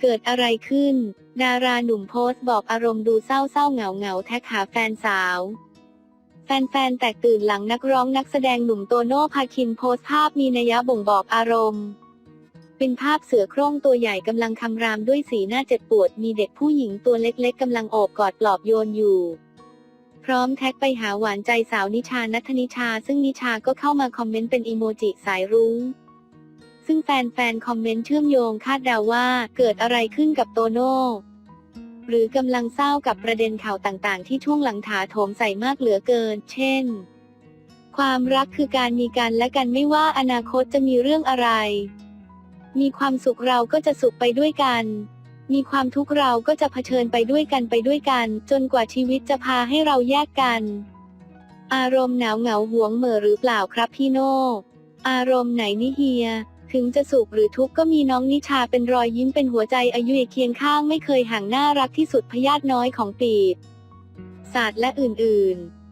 เกิดอะไรขึ้น ดาราหนุ่มโพสต์บอกอารมณ์ดูเศร้าเศร้าเหงาเหงาๆแท็กหาแฟนสาว แฟนๆ แตกตื่นหลังนักร้องนักแสดงหนุ่มโตโน่พาคินโพสต์ภาพมีนัยบ่งบอกอารมณ์ เป็นภาพเสือโคร่งตัวใหญ่กำลังคำรามด้วยสีหน้าเจ็บปวด มีเด็กผู้หญิงตัวเล็กๆกำลังโอบกอดปลอบโยนอยู่ พร้อมแท็กไปหาหวานใจสาวนิชานัทนิชา ซึ่งนิชาก็เข้ามาคอมเมนต์เป็นอีโมจิสายรุ้ง ซึ่งแฟนๆ คอมเมนต์เชื่อมโยงคาดเดาว่าเกิดอะไรขึ้นกับโตโน่หรือกำลังเศร้ากับประเด็นข่าวต่างๆ ที่ช่วงหลังถาโถมใส่มากเหลือเกิน เช่น ความรักคือการมีกันและกันไม่ว่าอนาคตจะมีเรื่องอะไร มีความสุขเราก็จะสุขไปด้วยกัน มีความทุกข์เราก็จะเผชิญไปด้วยกันไปด้วยกัน จนกว่าชีวิตจะพาให้เราแยกกัน อารมณ์หนาวเหงาหวงเหม่อหรือเปล่าครับพี่โน่อารมณ์ไหนนี่เฮีย ถึงจะสุขหรือทุกข์ก็มีน้องนิชาเป็นรอยยิ้มเป็นหัวใจอายุเคียงข้างไม่เคยห่างน่ารักที่สุดพยาธิน้อยของปีศาสตร์และอื่นๆ